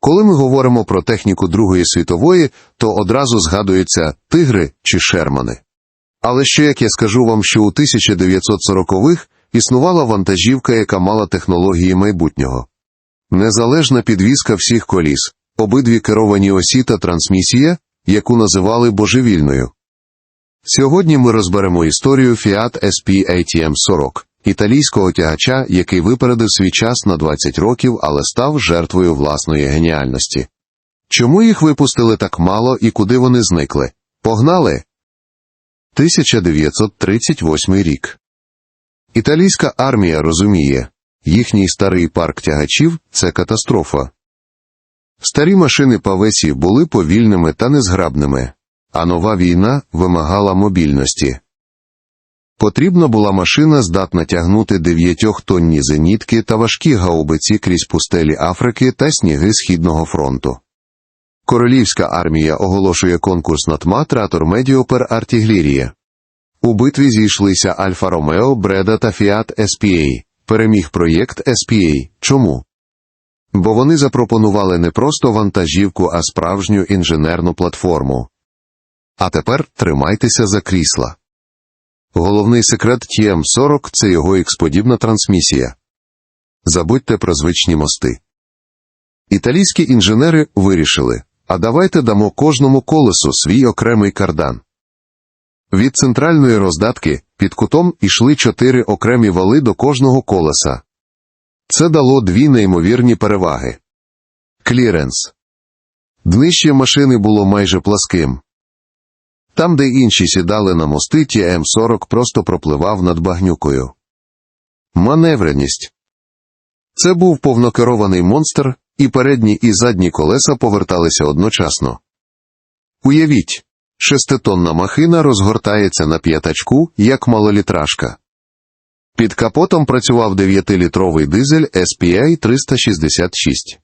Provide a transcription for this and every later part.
Коли ми говоримо про техніку Другої світової, то одразу згадуються тигри чи шермани. Але ще як я скажу вам, що у 1940-х існувала вантажівка, яка мала технології майбутнього. Незалежна підвізка всіх коліс, обидві керовані осі та трансмісія, яку називали божевільною. Сьогодні ми розберемо історію Fiat SP ATM 40, італійського тягача, який випередив свій час на 20 років, але став жертвою власної геніальності. Чому їх випустили так мало і куди вони зникли? Погнали! 1938 рік. Італійська армія розуміє, їхній старий парк тягачів це катастрофа. Старі машини Павесі були повільними та незграбними, а нова війна вимагала мобільності. Потрібна була машина, здатна тягнути дев'ятьохтонні зенітки та важкі гаубиці крізь пустелі Африки та сніги Східного фронту. Королівська армія оголошує конкурс на ТМА Тратор Медіопер Артіглірія. У битві зійшлися Альфа Ромео, Бреда та Фіат SPA. Переміг проєкт SPA. Чому? Бо вони запропонували не просто вантажівку, а справжню інженерну платформу. А тепер тримайтеся за крісла. Головний секрет TM40 – це його іксподібна трансмісія. Забудьте про звичні мости. Італійські інженери вирішили, а давайте дамо кожному колесу свій окремий кардан. Від центральної роздатки під кутом ішли чотири окремі вали до кожного колеса. Це дало дві неймовірні переваги. Кліренс. Днище машини було майже пласким. Там, де інші сідали на мости, ТМ-40 просто пропливав над багнюкою. Маневреність. Це був повнокерований монстр, і передні і задні колеса поверталися одночасно. Уявіть, шеститонна махина розгортається на п'ятачку, як малолітражка. Під капотом працював 9-літровий дизель SPI 366.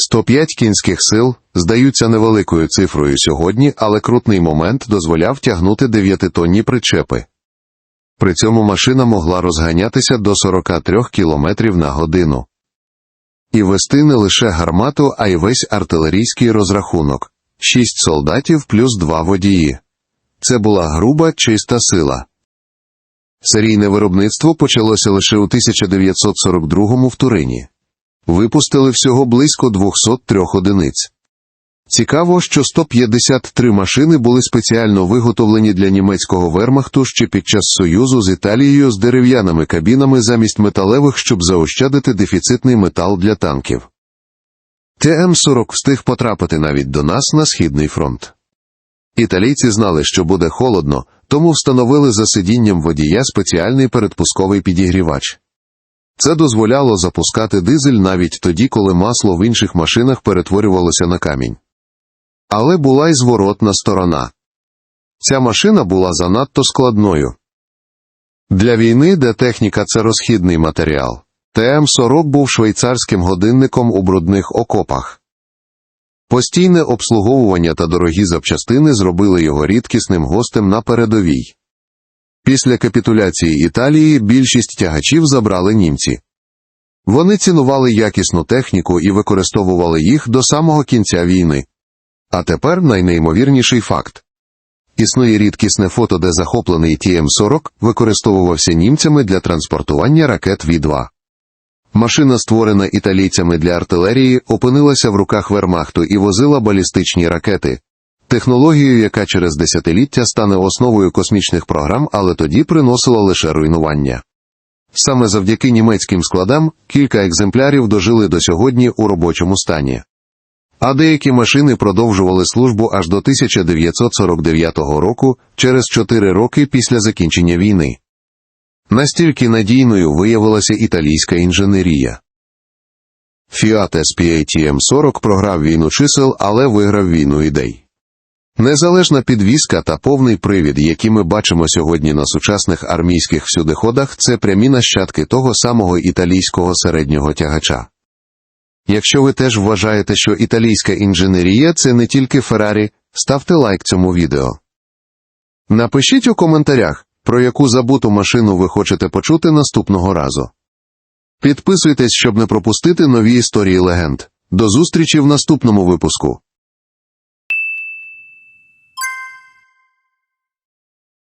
105 кінських сил здаються невеликою цифрою сьогодні, але крутний момент дозволяв тягнути 9-тонні причепи. При цьому машина могла розганятися до 43 км на годину. І вести не лише гармату, а й весь артилерійський розрахунок. Шість солдатів плюс два водії. Це була груба чиста сила. Серійне виробництво почалося лише у 1942 в Турині. Випустили всього близько 203 одиниць. Цікаво, що 153 машини були спеціально виготовлені для німецького вермахту ще під час союзу з Італією з дерев'яними кабінами замість металевих, щоб заощадити дефіцитний метал для танків. ТМ-40 встиг потрапити навіть до нас на Східний фронт. Італійці знали, що буде холодно, тому встановили за сидінням водія спеціальний передпусковий підігрівач. Це дозволяло запускати дизель навіть тоді, коли масло в інших машинах перетворювалося на камінь. Але була й зворотна сторона. Ця машина була занадто складною. Для війни, де техніка це розхідний матеріал, ТМ-40 був швейцарським годинником у брудних окопах. Постійне обслуговування та дорогі запчастини зробили його рідкісним гостем на передовій. Після капітуляції Італії більшість тягачів забрали німці. Вони цінували якісну техніку і використовували їх до самого кінця війни. А тепер найнеймовірніший факт. Існує рідкісне фото, де захоплений ТМ-40 використовувався німцями для транспортування ракет В-2. Машина, створена італійцями для артилерії, опинилася в руках Вермахту і возила балістичні ракети, технологію, яка через десятиліття стане основою космічних програм, але тоді приносила лише руйнування. Саме завдяки німецьким складам кілька екземплярів дожили до сьогодні у робочому стані. А деякі машини продовжували службу аж до 1949 року, через 4 роки після закінчення війни. Настільки надійною виявилася італійська інженерія. Fiat SPA TM40 програв війну чисел, але виграв війну ідей. Незалежна підвізка та повний привід, які ми бачимо сьогодні на сучасних армійських всюдиходах, це прямі нащадки того самого італійського середнього тягача. Якщо ви теж вважаєте, що італійська інженерія це не тільки Феррарі, ставте лайк цьому відео. Напишіть у коментарях, про яку забуту машину ви хочете почути наступного разу. Підписуйтесь, щоб не пропустити нові історії легенд. До зустрічі в наступному випуску.